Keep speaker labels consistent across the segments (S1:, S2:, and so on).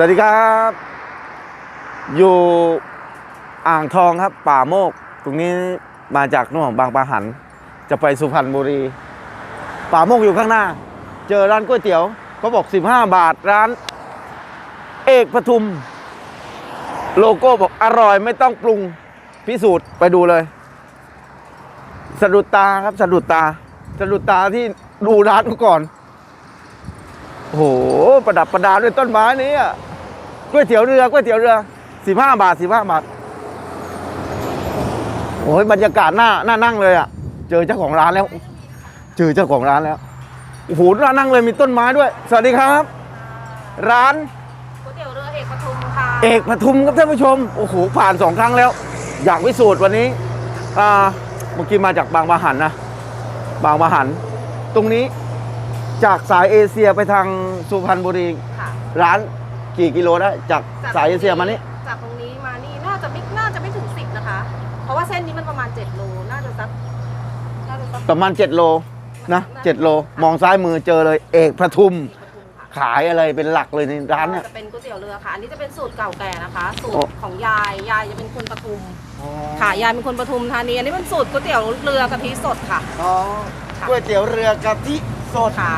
S1: สวัสดีครับ อยู่อ่างทองครับ ป่าโมก ตรงนี้มาจากนู่นของบางปะหัน จะไปสุพรรณบุรี ป่าโมกอยู่ข้างหน้า เจอร้านก๋วยเตี๋ยวเขาบอก 15 บาทร้าน เอกปทุม โลโก้บอกอร่อยไม่ต้องปรุงพิสูจน์ไปดูเลย สะดุดตาครับสะดุดตา สะดุดตาที่ดูร้านก่อนโอ้โห ประดับประดาด้วยต้นไม้นี้อะ ก๋วยเตี๋ยวเรือก๋วยเตี๋ยวเรือสิบห้าบาทสิบห้าบาทโอ้ยบรรยากาศหน้าหน้านั่งเลยอะ เจอเจ้าของร้านแล้ว เจอเจ้าของร้านแล้วโอ้โหหน้านั่งเลยมีต้นไม้ด้วย สวัสดีครับ ร้าน
S2: ก๋วยเตี๋ยวเรือเอกปทุมค่ะ
S1: เอกปทุมครับท่านผู้ชมโอ้โหผ่านสองครั้งแล้ว อยากพิสูจน์วันนี้อ่าเมื่อกี้มาจากบางปะหันนะ บางปะหัน ตรงนี้จากสายเอเชียไปทางสุพรรณบุรี
S2: ค่ะ
S1: ร้าน กี่กิโลได้จากสายเอเชียมานี่
S2: จากตรงนี้มานี่น่าจะไม่น่าจะไม่ถึงสิบนะคะ เพราะว่าเส้นนี้มันประมาณ7โลน่าจะสักน่าจะสัก
S1: ประมาณ7โลนะ7โลมองซ้ายมือเจอเลย เอกปทุม
S2: เอกปทุมค่ะ
S1: ขายอะไรเป็นหลักเลยในร้านเนี่ย
S2: จะเป็นก๋วยเตี๋ยวเรือค่ะ อันนี้จะเป็นสูตรเก่าแก่นะคะ สูต
S1: โอ้
S2: รของยายยายจะเป็นคนปทุมค่ะยายเป็นคนปทุมธานีอันนี้เป็นสูตรก๋วยเตี๋ยวเรือกะทิสดค่ะ
S1: อ๋อก๋วยเตี๋ยวเรือกะทิ สด
S2: ค่ะ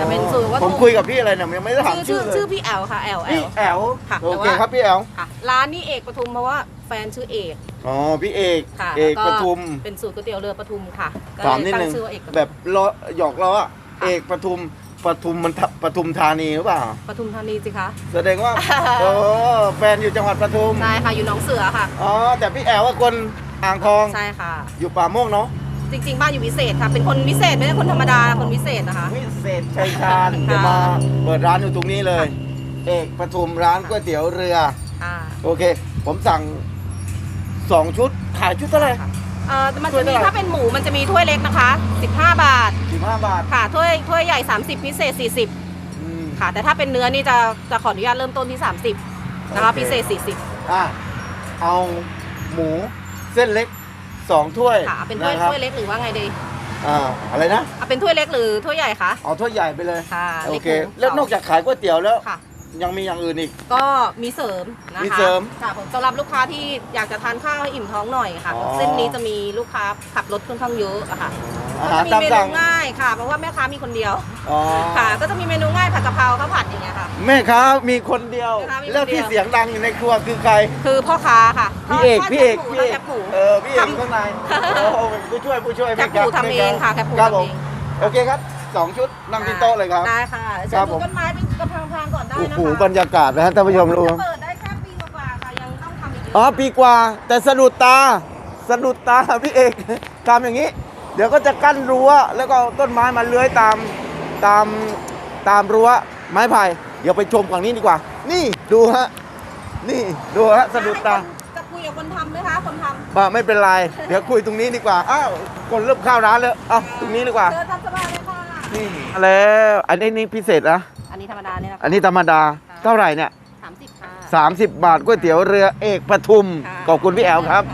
S2: จะเป็นสูตรว่า
S1: ผมคุยกับพี่อะไรเนี่ยยังไม่ได้ถาม
S2: ชื่อ
S1: ชื่อเลย
S2: ชื่อชื่อพี่แอลค่ะแอลแอ
S1: พี่
S2: ล
S1: แอล
S2: ค่ะ
S1: โอ
S2: แต่
S1: เค
S2: ว่า
S1: ครับพี่แอล
S2: ค่ะ ร้านนี้เอกปทุมเพราะว่าแฟนชื่อเอก
S1: อ๋อพี่เอก
S2: ค่ะ
S1: เอก
S2: แล้ว
S1: ปทุม
S2: เป็นสูตรก๋วยเตี๋ยวเรือปทุมค่ะก็
S1: ถาม
S2: เลย
S1: นิด
S2: ตั้
S1: นึ
S2: ง
S1: ง
S2: ชื่อว่าเอกปทุม
S1: แบบล้อหยอกล้ออะเอกปทุมปทุมมันทะปทุมธานีหรือเปล่า
S2: ปทุมธานีสิคะ
S1: แสดงว่า โอ้แฟนอยู่จังหวัดปทุม
S2: ใช่ค่ะอยู่หนองเสือค่ะ
S1: อ๋อแต่พี่แอลว่าคนอ่างทอง
S2: ใช่ค่ะ
S1: อยู่ป่าโมกเนาะ
S2: จริง ๆ บ้านอยู่วิเศษค่ะ เป็นคนวิเศษไม่ใช่คนธรรมดา คนวิเศษนะคะ
S1: วิเศษชัยชาญ
S2: ค่ะ
S1: เดี๋ยวมาเปิดร้านอยู่ตรงนี้เลย เอกปทุมร้านก๋วยเตี๋ยวเรือ
S2: ค่ะ
S1: โอเค ผมสั่งสองชุด ขายชุดเท่าไหร่
S2: เอ่อมัน
S1: ถ้วย
S2: จะ
S1: เท่าไหร่
S2: มีถ้าเป็นหมูมันจะมีถ้วยเล็กนะคะ 15 บาท
S1: สิบห้าบาท
S2: ค่ะ ถ้วยถ้วยใหญ่ 30 พิเศษ40
S1: อืม
S2: ค่ะ แต่ถ้าเป็นเนื้อนี่จะจะขออนุญาตเริ่มต้นที่ 30 นะคะ
S1: โอเค
S2: พิเศษ 40
S1: อะเอาหมูเส้นเล็ก สองถ้วย
S2: ค่ะเป็นถ้วย
S1: นะครับ
S2: ถ้วยเล็กหรือว่าไงดี
S1: อ่าอะไรนะ
S2: เอาเป็นถ้วยเล็กหรือถ้วยใหญ่คะ
S1: เอาถ้วยใหญ่ไปเลย
S2: ค่ะ
S1: โอเค
S2: ล็กหมู
S1: แล้วนอกจากขายก๋วยเตี๋ยวแล้ว
S2: ค่ะ
S1: ยังมีอย่างอื่นอีก
S2: ก็มีเสริมนะคะ
S1: มีเสริม
S2: ค่ะผมสำหรับลูกค้าที่อยากจะทานข้าวให้อิ่มท้องหน่อยค่ะ
S1: อ๋อ
S2: เส้นนี้จะมีลูกค้าขับรถค่อนข้างเยอะอะค่ะ
S1: อา
S2: ก็
S1: หาร
S2: จะมี
S1: ตาม
S2: เม
S1: สั่
S2: นู
S1: ง
S2: ง่าย ค่ะเพราะว่าแม่ค้ามีคนเดียว
S1: อ๋อ
S2: ค่ะ ก็จะมีเมนูง่ายผัดกะเพราข้าวผัดอย่างเงี้ยค่ะ
S1: แม่ค้ามีคนเดียว
S2: แม่ค้ามีคนเดียว
S1: แล้วที่เสียงดังอยู่ในครัวคือใคร
S2: คือพ่อค้าค่ะ
S1: พี่เอก
S2: ทด
S1: พี่เอก
S2: แคบหมู
S1: พี่เอก
S2: ทดแคบหมู
S1: เออพี่เอกอยู่ข้างในโอ้โหผู้ช่วยผู้ช่วย
S2: แคบหมู
S1: ไกล้า
S2: ทำเองค่ะแคบหมู
S1: ครับ
S2: ทำ
S1: ผ
S2: เอ
S1: ม
S2: ง
S1: โอเคครับสองชุดนั่งที่โต๊ะเลยครับ
S2: ได้ค่ะ
S1: ค
S2: เชิ
S1: รั
S2: ญ
S1: บ
S2: ดู
S1: ผม
S2: ต้นไม้เป็นกระพางๆก่อนได้
S1: โอ้
S2: นะ
S1: โห
S2: คะ
S1: บรรยากาศนะฮะท่านผู้ชมดู
S2: จะเปิดได้แค่ปีกว่าๆค่ะยังต้องทำอีกเยอะ
S1: อ๋อปีกว่าแต่สะดุดตาสะดุดตา พี่เอกทำอย่างนี้ เดี๋ยวก็จะกั้นรั้วแล้วก็เอาต้นไม้มาเลื้อยตามตามตามรั้วไม้ไผ่เดี๋ยวไปชมฝั่งนี้ดีกว่า นี่ดูฮะนี่ดูฮะสะดุดตา
S2: จะคุยกับคนทำไหมคะคนทำ
S1: อ่าไม่เป็นไร เดี๋ยวคุยตรงนี้ดีกว่าอ้าวคนเริ่มเข้าร้านแล้วเอ้าตรงนี้ดีกว่า
S2: เจอทำสบายเลยค่ะ
S1: นี่มาแล้วอันนี้นี่พิเศษนะ
S2: อันนี้ธรรมดาเนี่ยนะคะ
S1: อันนี้ธรรมดาเท่าไหร่เนี่ย
S2: สามสิบค่ะ
S1: 30บาทก๋วยเตี๋ยวเรือเอกปทุม
S2: ค่ะ
S1: ขอบคุณพี่แอลครับ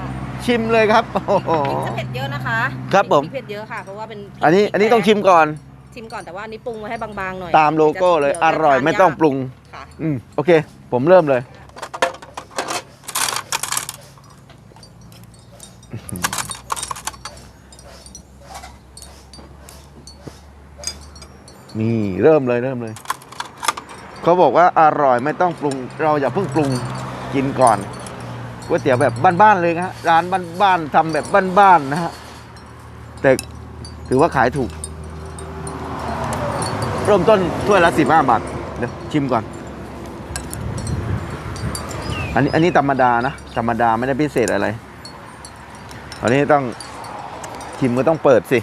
S1: ชิมเลยครับโอ้โห
S2: พริกจะเผ็ดเยอะนะคะ
S1: ครับผม
S2: พริกเผ็ดเยอะค่ะเพราะว่าเป็นพริก
S1: อันนี้อันนี้ต้องชิมก่อน
S2: ชิมก่อนแต่ว่าอันนี้ปรุงมาให้บางๆหน่อย
S1: ตามโลโก้เลย
S2: ดี๋ว
S1: อ
S2: จะ
S1: ร่อย
S2: ทาน
S1: ไม่ต้องา
S2: ก
S1: ปรุง
S2: ค่ะ
S1: อืมโอเค ผมเริ่มเลย นี่เริ่มเลยเริ่มเลย เขาบอกว่าอร่อยไม่ต้องปรุง เราอย่าเพิ่งปรุงกินก่อน ก๋วยเตี๋ยวแบบบ้านๆเลยนะฮะร้านบ้านๆทำแบบบ้านๆนะฮะแต่ถือว่าขายถูก เริ่มต้นถ้วยละสิบห้าบาทเดี๋ยวชิมก่อน อันนี้อันนี้ธรรมดานะธรรมดาไม่ได้พิเศษอะไรอันนี้ต้องชิมก็ต้องเปิดสิ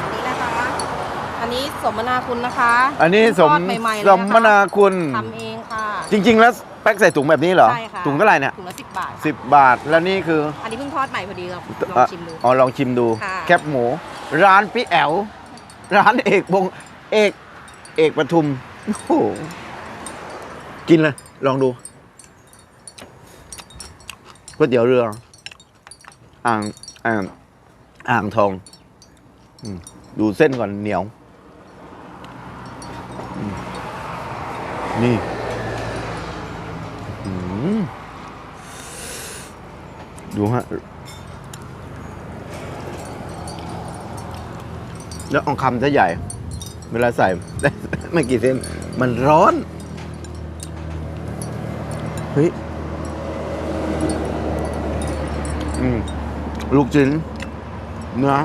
S2: อันนี้นะคะ อันนี้ สมนาคุณนะคะ
S1: อันนี้สม
S2: ทอดใหม่ๆเลย
S1: ส
S2: นะคะ
S1: มนาคุณ
S2: ทำเองค่ะ
S1: จริง ๆ แล้วแพ็คใส่ถุงแบบนี้เหรอ
S2: ใช่ค่ะ
S1: ถุงเท่าไหร่เนี่ย
S2: ถุงละสิบบาท
S1: สิบบาท แล้วนี่คือ
S2: อันนี้เพิ่งทอดใหม่พอดีเราลอง
S1: อะ
S2: ชิมดู
S1: อ๋อลองชิมดู
S2: ค่ะ
S1: แคบหมู ร้านพี่แอวร้านเอกบงเอก เอกปทุม โอ้โห กินเลย ลองดูก๋วยเตี๋ยวเรือ อ่าง อ่าง อ่างทองอืมดูเส้นก่อนเหนียว นี่ดูฮะ แล้วองคำจะใหญ่ เวลาใส่ ไม่กี่เส้นมันร้อน เฮ้ยลูกชิ้นเนื้อ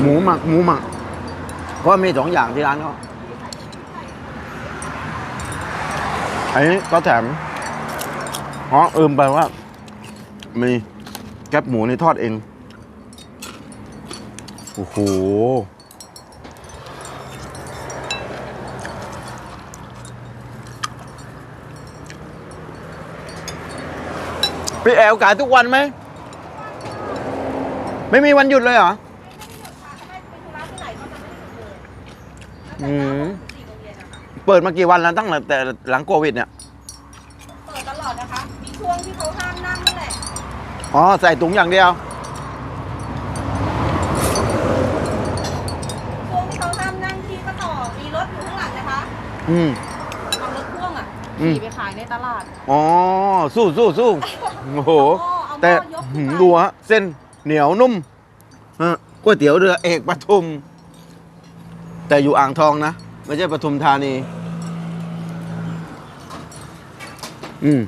S1: หมูหมัก หมูหมัก ก็มีสองอย่างที่ร้านเขา อันนี้ก็แถมอ๋ออืมไปว่า มีแก๊บหมูนี่ทอดเอง โอ้โห พี่แอลขายทุกวันไหม ไม่มีวันหยุดเลยเหรอ อืม เปิดมากี่วันแล้วตั้งแต่หลังโควิดเนี่ย
S2: เปิดตลอดนะคะ มีช่วงที่เขาห้ามนั่งนั่นแหละ
S1: อ๋อ ใส่ถุงอย่างเดียว
S2: ช่วงที่เขาห้ามนั่งที่ก็ต่อ มีรถอยู่ข้างหลังนะคะ
S1: อืม
S2: เอารถพ่วงอะ
S1: อืม
S2: ขี่ไปขายในตลาด
S1: อ๋อ สู้สู้สู้โอ้โห
S2: เอาหม้อ
S1: แต่
S2: ยกขึ้
S1: หื
S2: น
S1: ม
S2: ไป
S1: ดูฮะ เส้นเหนียวนุ่มฮะก๋วยเตี๋ยวเรือเอกปทุม แต่อยู่อ่างทองนะ ไม่ใช่ปทุมธานี อืม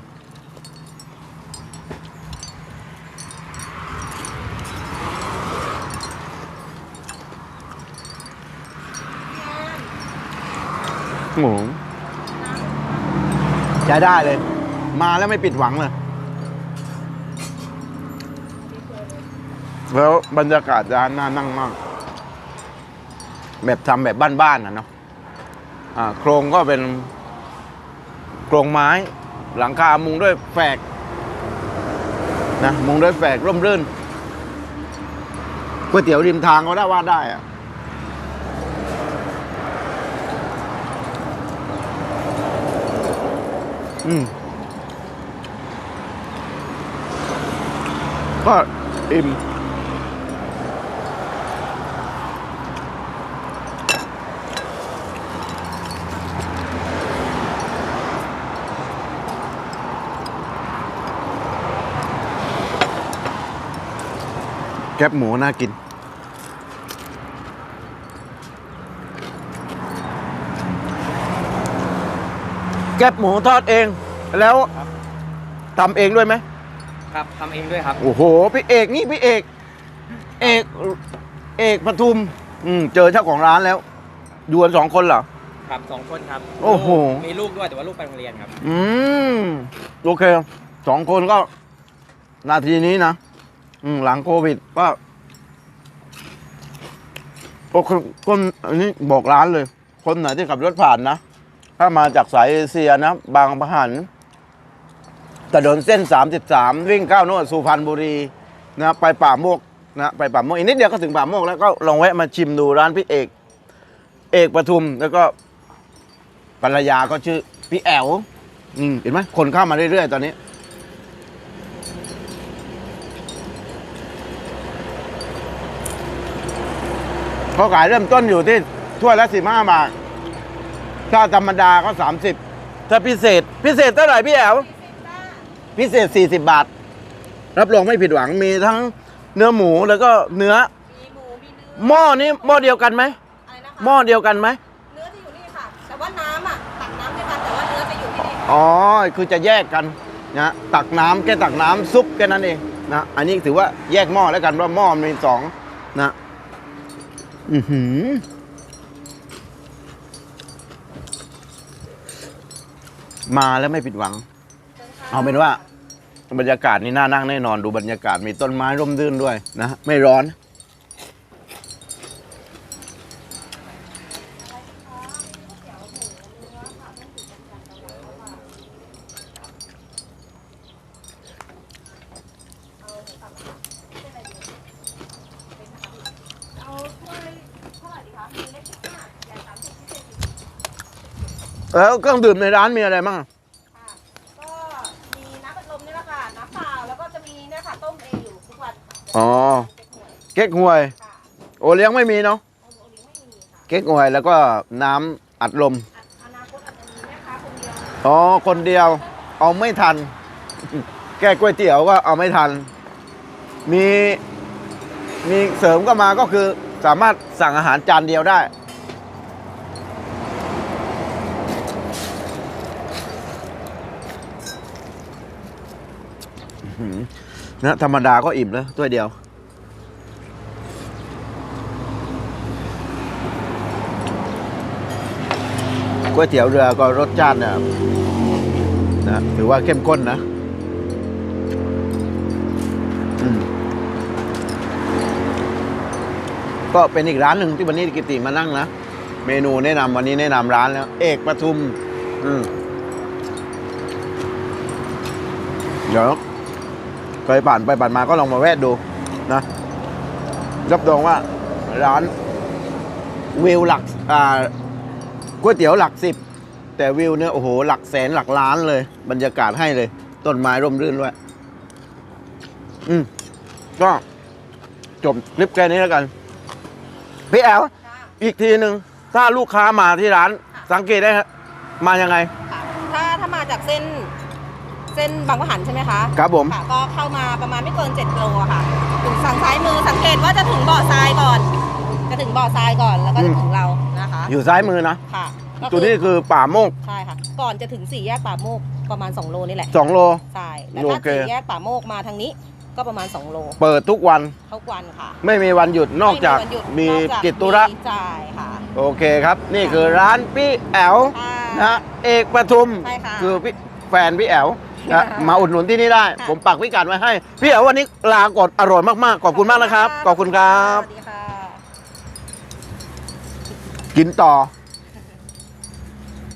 S1: โอ้โหใช้ได้เลย มาแล้วไม่ผิดหวังเลย แล้วบรรยากาศร้านน่านั่งมาก แบบทำแบบบ้านๆนะเนาะ โครงก็เป็นโครงไม้ หลังคามุงด้วยแฝกนะมุงด้วยแฝกร่มรื่นก๋วยเตี๋ยวริมทางก็ได้ว่าได้อะอืมก็อิ่ม ก๊บหมูน่ากิน แก๊บหมูทอดเอง แล้วทำเองด้วยไหม
S3: ครับทำเองด้วยครับ
S1: โอ้โหพี่เอกนี่พี่เอก เอกเอกปทุม อืมเจอเจ้าของร้านแล้วอยู่กันสองคนเหรอ
S3: ครับสองคนครับ
S1: โอ้โห
S3: ลูกมีลูกด้วยแต่ว่าลูกไปโรงเรียนครับ
S1: อืม โอเคสองคนก็ นาทีนี้นะ อืมหลังโควิดก็โอเคนอันนี้บอกร้านเลย คนไหนที่ขับรถผ่านนะ ถ้ามาจากสายเอเชียนะ บางประหันถนนเส้น 33 วิ่งเข้าโน่นสุพรรณบุรีนะไปป่าโมกนะไปป่าโมกอีกนิดเดียวก็ถึงป่าโมกแล้วก็ลองแวะมาชิมดูร้านพี่เอก เอกปทุมแล้วก็ภรรยาก็ชื่อพี่แอวอืมเห็นไหมคนเข้ามาเรื่อยๆตอนนี้ เขาขายเริ่มต้นอยู่ที่ถ้วยละสิบห้าบาท ถ้าธรรมดาก็สามสิบถ้าพิเศษ พิเศษเท่าไหร่พี่แอวพิเศษสี่สิบบาท รับรองไม่ผิดหวังมีทั้งเนื้อหมูแล้วก็เนื้อ
S2: มีหมูมีเนื้อ
S1: หม้อนี้หม้อเดียวกันไหม
S2: อะไรนะคะ
S1: หม้อเดียวกันไหม
S2: เนื้อจะอยู่นี่ค่ะ แต่ว่าน้ำอะตักน้ำด้วยกันแต่ว่าเนื้อจะอยู่ที่นี่
S1: อ๋อคือจะแยกกันนะตักน้ำแค่ตักน้ำซุปแค่นั้นเองนะอันนี้ถือว่าแยกหม้อแล้วกันเพราะหม้อมันมีสองนะ อือหือมาแล้วไม่ผิดหวัง เอาเป็นว่า บรรยากาศนี่น่านั่งแน่นอนดูบรรยากาศมีต้นไม้ร่มรื่นด้วยนะ ไม่ร้อน
S2: เอาถ้วยเท่าไหร่ดีคะมีเล็กสิบห้าใหญ่สามสิบพิเศษสิบ
S1: แล้วเครื่องดื่มในร้านมีอะไรบ้าง
S2: ค่ะก็มีน้ำอัดลมนี่แหละค่ะเนี่ยค่ะต้มเองอยู่ทุกวัน
S1: อ๋อ
S2: เก๊กหวย
S1: เก๊กฮวย
S2: ค่ะ
S1: โอเลี้ยงไม่มีเนาะ
S2: โอโอเลี้ยงไม่มีค่ะ
S1: เก๊กฮวยแล้วก็น้ำอัดลม
S2: อะอนาคตอาจจะมีแม่ค้าคนเดียว
S1: อ๋อ คนเดียว เอาไม่ทัน แก้ก๋วยเตี๋ยวก็เอาไม่ทัน มี มีเสริมก็มาก็คือสามารถสั่งอาหารจานเดียวได้ อื้อหือ นะธรรมดาก็อิ่มแล้วถ้วเดียว ก๋วยเตี๋ยวเรือก็รสชาติเนี่ยนะถือว่าเข้มข้นนะก็เป็นอีกร้านหนึ่งที่วันนี้กิติมานั่งนะ เมนูแนะนำวันนี้แนะนำร้านแล้ว เอกประทุม อืมเดี๋ยว เคยผ่านไปผ่านมาก็ลองมาแวะดูนะรับรองว่าร้านวิวหลักอ่าก๋วยเตี๋ยวหลักสิบแต่วิวเนี่ยโอ้โหหลักแสนหลักล้านเลย บรรยากาศให้เลย ต้นไม้ร่มรื่นด้วย อืมก็จบคลิปแค่นี้แล้วกัน พี่แอลอีกทีหนึ่งถ้าลูกค้ามาที่ร้าน สังเกตได้ฮะมายังไง
S2: ถ้าถ้ามาจากเส้น เส้นบางประหันใช่ไหมคะ
S1: ครับผม
S2: ค่ะก็เข้ามาประมาณไม่เกิน7โลอะค่ะถึงฝั่งซ้ายมือสังเกตว่าจะถึงบ่อทรายก่อน จะถึงบ่อทรายก่อนแล้วก็จะถึงเรานะคะ
S1: อยู่ซ้ายมือนะ
S2: ค่ะก็คือ
S1: ตัวนี้คือป่าโมก
S2: ใช่ค่ะ ก่อนจะถึงสี่แยกป่าโมกประมาณ 2 โลนี่แหละ
S1: สองโล
S2: ใช่แล้ว
S1: โอ
S2: ถ้า
S1: เค
S2: สี่แยกป่าโมกมาทางนี้ก็ประมาณ 2 โล
S1: เปิดทุกวัน
S2: ทุกวันค่ะ
S1: ไม่มีวันหยุดนอกจาก
S2: ไวันหยุด
S1: มี
S2: นอกา
S1: กิจตุระ
S2: มีจ่ายค่ะ
S1: โอเคครับ นี่คือร้านพี่แอล
S2: ค่ะ
S1: นะเอกปทุม
S2: ใช่ค่ะ
S1: คือพี่แฟนพี่แอล นะ
S2: ค่ะ
S1: มาอุดหนุนที่นี่ได้
S2: ค่ะ
S1: ผมปักพิกัดไว้ให้ พี่แอลวันนี้ลาก่อนอร่อยมากๆ ขอบคุณมากนะครับ ขอบคุณครับ
S2: สวัสดีค่ะ
S1: กินต่อ
S2: ค